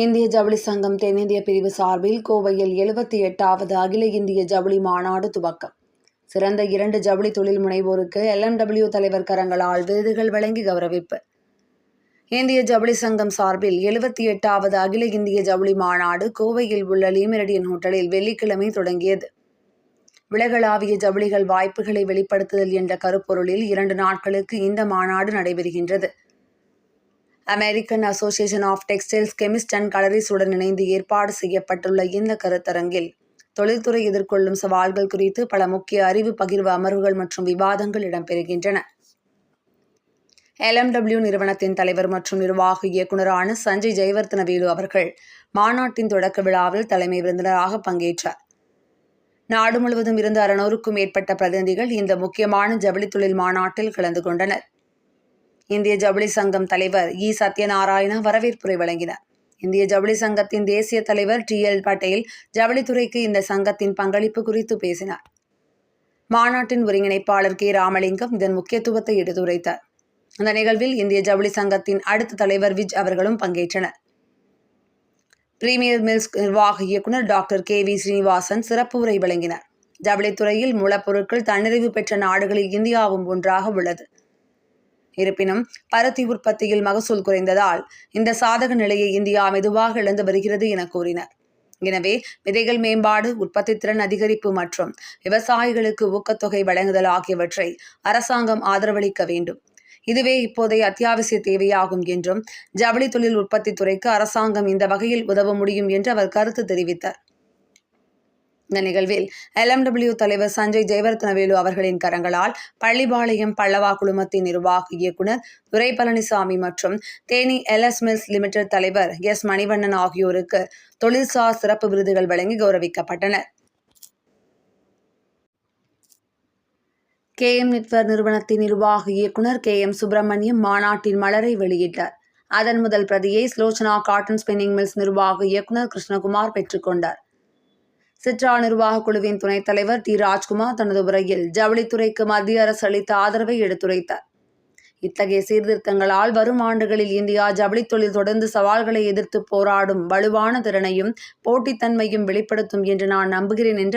இந்திய ஜவுளி சங்கம் தென்னிந்திய பிரிவு சார்பில் கோவையில் எழுபத்தி எட்டாவது அகில இந்திய ஜவுளி மாநாடு துவக்கம். சிறந்த இரண்டு ஜவுளி தொழில் முனைவோருக்கு எல்எம்டபிள்யூ தலைவர் கரங்களால் விருதுகள் வழங்கி கௌரவிப்பு. இந்திய ஜவுளி சங்கம் சார்பில் எழுபத்தி எட்டாவது அகில இந்திய ஜவுளி மாநாடு கோவையில் உள்ள லீமெரடியன் ஹோட்டலில் வெள்ளிக்கிழமை தொடங்கியது. உலகளாவிய ஜவுளிகள் வாய்ப்புகளை வெளிப்படுத்துதல் என்ற கருப்பொருளில் இரண்டு நாட்களுக்கு இந்த மாநாடு நடைபெறுகின்றது. American association of textiles chemist and கலரிஸுடன் இணைந்து ஏற்பாடு செய்யப்பட்டுள்ள இந்த கருத்தரங்கில் தொழில்துறை எதிர்கொள்ளும் சவால்கள் குறித்து பல முக்கிய அறிவு பகிர்வு அமர்வுகள் மற்றும் விவாதங்கள் இடம்பெறுகின்றன. எல்எம்டபிள்யூ நிறுவனத்தின் தலைவர் மற்றும் நிர்வாக இயக்குநரான சஞ்சய் ஜெயவர்த்தனவேலு அவர்கள் மாநாட்டின் தொடக்க விழாவில் தலைமை விருந்தினராக பங்கேற்றார். நாடு முழுவதும் இருந்து அறுநூறுக்கும் மேற்பட்ட பிரதிநிதிகள் இந்த முக்கியமான ஜவுளி தொழில் மாநாட்டில் கலந்து கொண்டனர். இந்திய ஜவுளி சங்கம் தலைவர் இ. சத்யநாராயணா வரவேற்புரை வழங்கினார். இந்திய ஜவுளி சங்கத்தின் தேசிய தலைவர் டி. எல். பட்டேல் ஜவுளித்துறைக்கு இந்த சங்கத்தின் பங்களிப்பு குறித்து பேசினார். மாநாட்டின் ஒருங்கிணைப்பாளர் கே. ராமலிங்கம் இதன் முக்கியத்துவத்தை எடுத்துரைத்தார். அந்த நிகழ்வில் இந்திய ஜவுளி சங்கத்தின் அடுத்த தலைவர் விஜ் அவர்களும் பங்கேற்றனர். பிரீமியர் மில்ஸ் நிர்வாக இயக்குநர் டாக்டர் கே. வி. ஸ்ரீனிவாசன் சிறப்பு உரை வழங்கினார். ஜவுளித்துறையில் மூலப்பொருட்கள் தன்னிறைவு பெற்ற நாடுகளில் இந்தியாவும் ஒன்றாக உள்ளது. இருப்பினும் பருத்தி உற்பத்தியில் மகசூல் குறைந்ததால் இந்த சாதக நிலையை இந்தியா மெதுவாக இழந்து வருகிறது என கூறினர். எனவே விதைகள் மேம்பாடு உற்பத்தி திறன் அதிகரிப்பு மற்றும் விவசாயிகளுக்கு ஊக்கத்தொகை வழங்குதல் ஆகியவற்றை அரசாங்கம் ஆதரவளிக்க வேண்டும். இதுவே இப்போதைய அத்தியாவசிய தேவையாகும் என்றும் ஜவுளி தொழில் உற்பத்தி துறைக்கு அரசாங்கம் இந்த வகையில் உதவ முடியும் என்று அவர் கருத்து தெரிவித்தார். இந்த நிகழ்வில் எல்எம்டபிள்யூ தலைவர் சஞ்சய் ஜெயவர்த்தனவேலு அவர்களின் கரங்களால் பள்ளிபாளையம் பல்லவா குழுமத்தின் நிர்வாக இயக்குனர் துரை பழனிசாமி மற்றும் தேனி எல்எஸ் மில்ஸ் லிமிடெட் தலைவர் எஸ் மணிவண்ணன் ஆகியோருக்கு தொழில்சார் சிறப்பு விருதுகள் வழங்கி கௌரவிக்கப்பட்டனர். கே எம் நெட்வொர்க் நிறுவனத்தின் நிர்வாக இயக்குனர் கே எம் சுப்பிரமணியம் மாநாட்டின் மலரை வெளியிட்டார். அதன் முதல் பிரதியை ஸ்லோச்சனா காட்டன் ஸ்பின்னிங் மில்ஸ் நிர்வாக இயக்குனர் கிருஷ்ணகுமார் பெற்றுக்கொண்டார் சிட்ரா நிர்வாக குழுவின் துணைத் தலைவர் டி. ராஜ்குமார் தனது உரையில் ஜவுளித்துறைக்கு மத்திய அரசு அளித்த ஆதரவை எடுத்துரைத்தார். இத்தகைய சீர்திருத்தங்களால் வரும் ஆண்டுகளில் இந்தியா ஜவுளி தொழில் தொடர்ந்து சவால்களை எதிர்த்து போராடும் வலுவான திறனையும் போட்டித்தன்மையும் வெளிப்படுத்தும் என்று நான் நம்புகிறேன் என்று